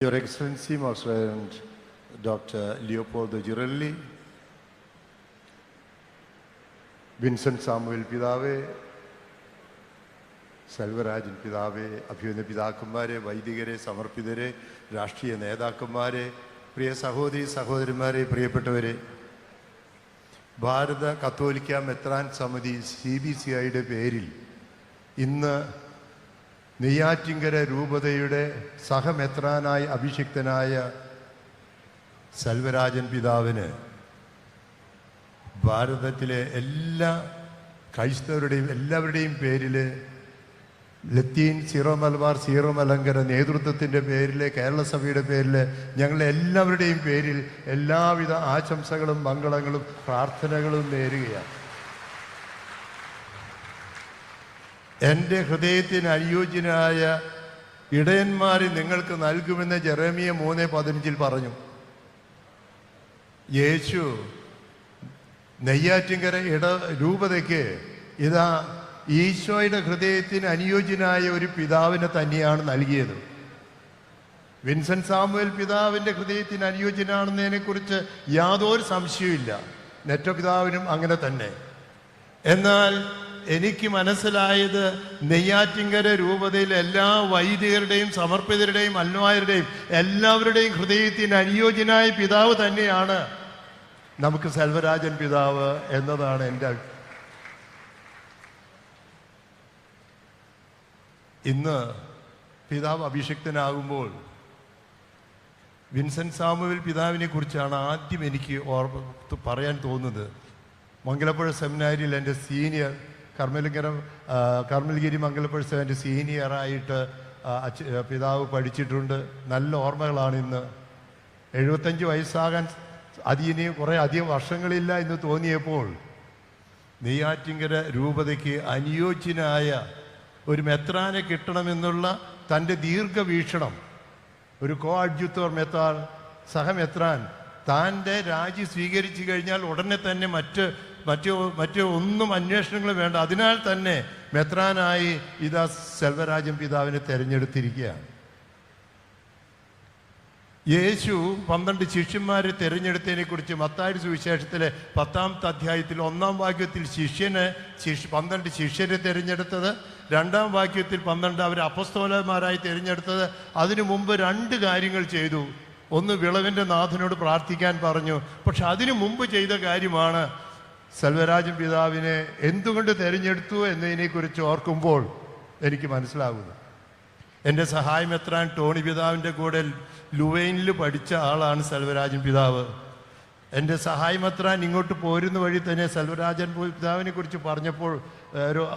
Your Excellency, Most Reverend Dr. Leopoldo Girelli, Vincent Samuel പിതാവേ സെൽവരാജൻ പിതാവേ അഭ്യുന്ന പിതാക്കന്മാരെ വൈദികരെ സമർപ്പിതരെ രാഷ്ട്രീയ നേതാക്കന്മാരെ പ്രിയ സഹോദരി സഹോദരന്മാരെ പ്രിയപ്പെട്ടവരെ ഭാരത കത്തോലിക്ക മെത്രാൻ സമിതി സി ബി സി ഐയുടെ പേരിൽ ഇന്ന് നെയ്യാറ്റിങ്കര രൂപതയുടെ സഹമെത്രാനായി അഭിഷിക്തനായ സൽവരാജൻ പിതാവിന് ഭാരതത്തിലെ എല്ലാ ക്രൈസ്തവരുടെയും എല്ലാവരുടെയും പേരിൽ ലത്തീൻ സീറോ മലബാർ സീറോ മലങ്കര നേതൃത്വത്തിന്റെ പേരിൽ കേരള സഭയുടെ പേരിൽ ഞങ്ങളുടെ എല്ലാവരുടെയും പേരിൽ എല്ലാവിധ ആശംസകളും മംഗളങ്ങളും പ്രാർത്ഥനകളും നേരുകയാണ്. എന്റെ ഹൃദയത്തിന് അനുയോജ്യനായ ഇടയന്മാരെ നിങ്ങൾക്ക് നൽകുമെന്ന് ജെറമിയ മൂന്ന് പതിനഞ്ചിൽ പറഞ്ഞു. യേശു നെയ്യാറ്റിങ്കര ഇട രൂപതയ്ക്ക് ഇതാ ഈശോയുടെ ഹൃദയത്തിന് അനുയോജ്യനായ ഒരു പിതാവിനെ തന്നെയാണ് നൽകിയത്. വിൻസെന്റ് സാമുവൽ പിതാവിന്റെ ഹൃദയത്തിന് അനുയോജ്യനാണെന്നതിനെക്കുറിച്ച് യാതൊരു സംശയവുമില്ല. നെറ്റോ പിതാവിനും അങ്ങനെ തന്നെ. എന്നാൽ എനിക്ക് മനസ്സിലായത് നെയ്യാറ്റിങ്കര രൂപതയിൽ എല്ലാ വൈദികരുടെയും സമർപ്പിതരുടെയും അന്വായരുടെയും എല്ലാവരുടെയും ഹൃദയത്തിന് അനുയോജ്യനായ പിതാവ് തന്നെയാണ് നമുക്ക് സെൽവരാജൻ പിതാവ് എന്നതാണ് എന്റെ ഇന്ന് പിതാവ് അഭിഷിക്തനാകുമ്പോൾ വിൻസെന്റ് സാമുവൽ പിതാവിനെ കുറിച്ചാണ് ആദ്യം എനിക്ക് ഓർമ്മ പറയാൻ തോന്നുന്നത്. മംഗലപ്പുഴ സെമിനാരിയിൽ എന്റെ സീനിയർ കർമ്മലിങ്കര കർമ്മൽഗിരി കർമ്മലഗിരി മംഗലപ്പുഴ എന്റെ സീനിയറായിട്ട് പിതാവ് പഠിച്ചിട്ടുണ്ട്. നല്ല ഓർമ്മകളാണ് ഇന്ന്. എഴുപത്തഞ്ച് വയസ്സാകാൻ അതിന് കുറേ അധികം വർഷങ്ങളില്ല എന്ന് തോന്നിയപ്പോൾ നെയ്യാറ്റിങ്കര രൂപതയ്ക്ക് അനുയോജ്യനായ ഒരു മെത്രാനെ കിട്ടണമെന്നുള്ള തന്റെ ദീർഘവീക്ഷണം ഒരു കോ അഡ്ജുത്തോർ മെത്താൻ സഹമെത്രാൻ താന്റെ രാജി സ്വീകരിച്ചു കഴിഞ്ഞാൽ ഉടനെ തന്നെ മറ്റ് മറ്റു മറ്റു ഒന്നും അന്വേഷണങ്ങൾ വേണ്ട. അതിനാൽ തന്നെ മെത്രാനായി ഇതാ സെൽവരാജൻ പിതാവിനെ തിരഞ്ഞെടുത്തിരിക്കുകയാണ്. യേശു പന്ത്രണ്ട് ശിഷ്യന്മാരെ തിരഞ്ഞെടുത്തതിനെ കുറിച്ച് മത്താരി സുവിശേഷത്തിലെ പത്താമത്തെ അധ്യായത്തിൽ ഒന്നാം വാക്യത്തിൽ ശിഷ്യനെ ശിഷ്യ പന്ത്രണ്ട് ശിഷ്യരെ തിരഞ്ഞെടുത്തത്. രണ്ടാം വാക്യത്തിൽ പന്ത്രണ്ട് അവർ അപസ്തോലന്മാരായി തിരഞ്ഞെടുത്തത്. അതിനു മുമ്പ് രണ്ട് കാര്യങ്ങൾ ചെയ്തു. ഒന്ന് വിളവിന്റെ നാഥനോട് പ്രാർത്ഥിക്കാൻ പറഞ്ഞു. പക്ഷെ അതിനു മുമ്പ് ചെയ്ത കാര്യമാണ് സെൽവരാജൻ പിതാവിനെ എന്തുകൊണ്ട് തിരഞ്ഞെടുത്തു എന്നതിനെക്കുറിച്ച് ഓർക്കുമ്പോൾ എനിക്ക് മനസ്സിലാകുന്നു. എന്റെ സഹായം എത്രാൻ ടോണി പിതാവിന്റെ കൂടെ ലുവൈനിൽ പഠിച്ച ആളാണ് സെൽവരാജൻ പിതാവ്. എന്റെ സഹായം എത്രാൻ ഇങ്ങോട്ട് പോരുന്ന വഴി തന്നെ സെൽവരാജൻ പിതാവിനെ കുറിച്ച് പറഞ്ഞപ്പോൾ ഒരു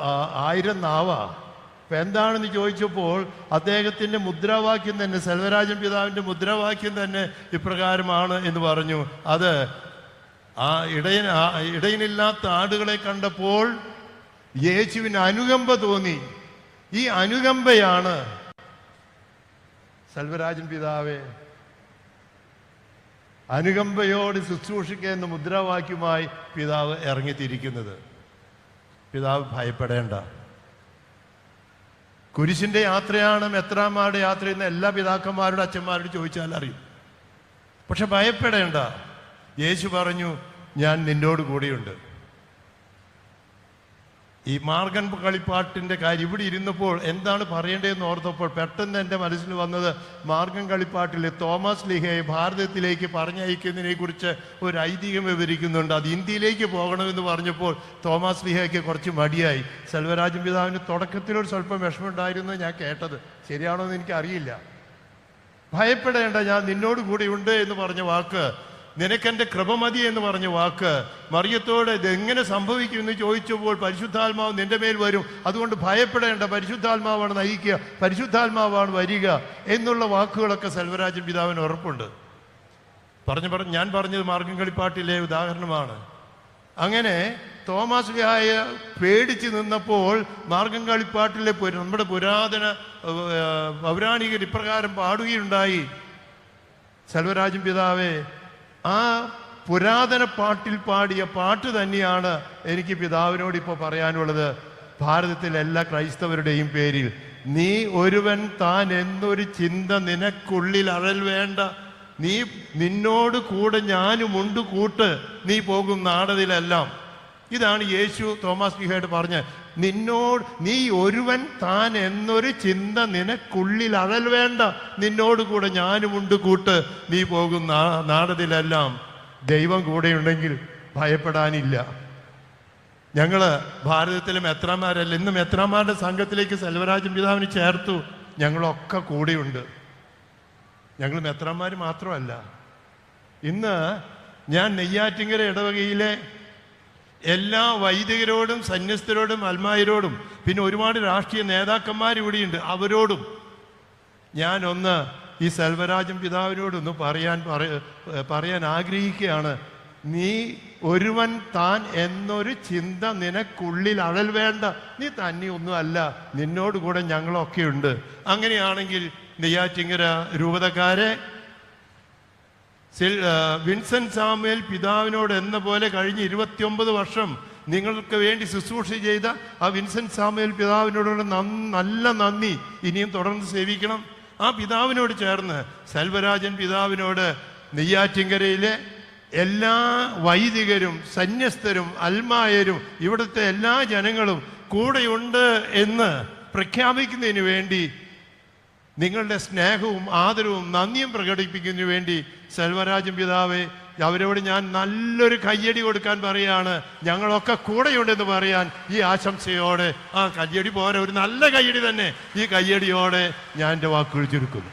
ആയിരം നാവാ. അപ്പം എന്താണെന്ന് ചോദിച്ചപ്പോൾ അദ്ദേഹത്തിന്റെ മുദ്രാവാക്യം തന്നെ സെൽവരാജൻ പിതാവിന്റെ മുദ്രാവാക്യം തന്നെ ഇപ്രകാരമാണ് എന്ന് പറഞ്ഞു. അത് ആ ഇടയൻ ഇടയനില്ലാത്ത ആടുകളെ കണ്ടപ്പോൾ യേശുവിന് അനുകമ്പ തോന്നി. ഈ അനുകമ്പയാണ് സൽവരാജൻ പിതാവേ അനുകമ്പയോട് ശുശ്രൂഷിക്കുക എന്ന മുദ്രാവാക്യമായി പിതാവ് ഇറങ്ങിത്തിരിക്കുന്നത്. പിതാവ് ഭയപ്പെടേണ്ട. കുരിശിന്റെ യാത്രയാണ് മെത്രാമാരുടെ യാത്ര എന്ന് എല്ലാ പിതാക്കന്മാരുടെ അച്ഛന്മാരോട് ചോദിച്ചാൽ അറിയും. പക്ഷെ ഭയപ്പെടേണ്ട. യേശു പറഞ്ഞു ഞാൻ നിന്നോട് കൂടെയുണ്ട്. ഈ മാർഗൻ കളിപ്പാട്ടിന്റെ കാര്യം ഇവിടെ ഇരുന്നപ്പോൾ എന്താണ് പറയേണ്ടതെന്ന് ഓർത്തപ്പോൾ പെട്ടെന്ന് എന്റെ മനസ്സിൽ വന്നത് മാർഗൻ കളിപ്പാട്ടിൽ തോമസ് ലിഹയെ ഭാരതത്തിലേക്ക് പറഞ്ഞയക്കുന്നതിനെ കുറിച്ച് ഒരു ഐതിഹ്യം വിവരിക്കുന്നുണ്ട്. അത് ഇന്ത്യയിലേക്ക് പോകണമെന്ന് പറഞ്ഞപ്പോൾ തോമസ് ലിഹയ്ക്ക് കുറച്ച് മടിയായി. സെൽവരാജൻ പിതാവിന് തുടക്കത്തിലൊരു സ്വല്പം വിഷമമുണ്ടായിരുന്നു ഞാൻ കേട്ടത്. ശരിയാണോ എന്ന് എനിക്കറിയില്ല. ഭയപ്പെടേണ്ട ഞാൻ നിന്നോട് കൂടെയുണ്ട് എന്ന് പറഞ്ഞ വാക്ക് നിനക്കെന്റെ കൃപ മതി എന്ന് പറഞ്ഞ വാക്ക് മറിയത്തോടെ ഇത് എങ്ങനെ സംഭവിക്കും എന്ന് ചോദിച്ചപ്പോൾ പരിശുദ്ധാത്മാവ് നിന്റെ മേൽ വരും. അതുകൊണ്ട് ഭയപ്പെടേണ്ട പരിശുദ്ധാത്മാവാണ് നയിക്കുക പരിശുദ്ധാത്മാവാണ് വരിക എന്നുള്ള വാക്കുകളൊക്കെ സെൽവരാജൻ പിതാവിന് ഉറപ്പുണ്ട്. പറഞ്ഞു പറഞ്ഞു ഞാൻ പറഞ്ഞത് മാർഗം കളിപ്പാട്ടിലെ ഉദാഹരണമാണ്. അങ്ങനെ തോമസ് വ്യായ പേടിച്ച് നിന്നപ്പോൾ മാർഗം കളിപ്പാട്ടിലെ നമ്മുടെ പുരാതന പൗരാണികർ ഇപ്രകാരം പാടുകയുണ്ടായി. സെൽവരാജൻ പിതാവേ ആ പുരാതന പാട്ടിൽ പാടിയ പാട്ട് തന്നെയാണ് എനിക്ക് പിതാവിനോട് ഇപ്പോൾ പറയാനുള്ളത്. ഭാരതത്തിലെ എല്ലാ ക്രൈസ്തവരുടെയും പേരിൽ നീ ഒരുവൻ താൻ എന്നൊരു ചിന്ത നിനക്കുള്ളിൽ അഴൽ വേണ്ട. നീ നിന്നോട് കൂടെ ഞാനുമുണ്ട് കൂട്ട്. നീ പോകും നാടതിലെല്ലാം. ഇതാണ് യേശു തോമസ് ലിഹയോട് പറഞ്ഞ നിന്നോട് നീ ഒരുവൻ താൻ എന്നൊരു ചിന്ത നിനക്കുള്ളിൽ അതൽ വേണ്ട. നിന്നോട് കൂടെ ഞാനുമുണ്ട് കൂട്ട്. നീ പോകുന്ന നാടതിലെല്ലാം. ദൈവം കൂടെയുണ്ടെങ്കിൽ ഭയപ്പെടാനില്ല. ഞങ്ങൾ ഭാരതത്തിലും എത്രമാരല്ല ഇന്നും എത്രമാരുടെ സംഘത്തിലേക്ക് സെൽവരാജൻ പിതാവിന് ചേർത്തു. ഞങ്ങളൊക്കെ കൂടെയുണ്ട്. ഞങ്ങൾ മെത്രാന്മാർ മാത്രമല്ല. ഇന്ന് ഞാൻ നെയ്യാറ്റിങ്കര ഇടവകയിലെ എല്ലാ വൈദികരോടും സന്യസ്തരോടും അൽമായരോടും പിന്നെ ഒരുപാട് രാഷ്ട്രീയ നേതാക്കന്മാർ ഇവിടെയുണ്ട് അവരോടും. ഞാനൊന്ന് ഈ സെൽവരാജൻ പിതാവിനോടൊന്ന് പറയാൻ പറയാൻ ആഗ്രഹിക്കുകയാണ്. നീ ഒരുവൻ താൻ എന്നൊരു ചിന്ത നിനക്കുള്ളിൽ അഴൽ വേണ്ട. നീ തന്നെ ഒന്നും അല്ല നിന്നോട് കൂടെ ഞങ്ങളൊക്കെ ഉണ്ട് അങ്ങനെയാണെങ്കിൽ നെയ്യാറ്റിങ്ങര രൂപതക്കാരെ വിൻസെന്റ് സാമുവേൽ പിതാവിനോട് എന്ന പോലെ കഴിഞ്ഞ ഇരുപത്തിയൊമ്പത് വർഷം നിങ്ങൾക്ക് വേണ്ടി ശുശ്രൂഷ ചെയ്ത ആ വിൻസെന്റ് സാമുവേൽ പിതാവിനോടുള്ള നല്ല നന്ദി ഇനിയും തുടർന്ന് സേവിക്കണം. ആ പിതാവിനോട് ചേർന്ന് സെൽവരാജൻ പിതാവിനോട് നെയ്യാറ്റിങ്കരയിലെ എല്ലാ വൈദികരും സന്യസ്തരും അൽമായരും ഇവിടുത്തെ എല്ലാ ജനങ്ങളും കൂടെയുണ്ട് എന്ന് പ്രഖ്യാപിക്കുന്നതിന് വേണ്ടി നിങ്ങളുടെ സ്നേഹവും ആദരവും നന്ദിയും പ്രകടിപ്പിക്കുന്നതിന് വേണ്ടി സെൽവരാജൻ പിതാവെ അവരോട് ഞാൻ നല്ലൊരു കയ്യടി കൊടുക്കാൻ പറയാണ് ഞങ്ങളൊക്കെ കൂടെയുണ്ടെന്ന് പറയാൻ ഈ ആശംസയോടെ ആ കയ്യടി പോരെ ഒരു നല്ല കയ്യടി തന്നെ. ഈ കയ്യടിയോടെ ഞാൻ എന്റെ വാക്കുകൾ ചുരുക്കുന്നു.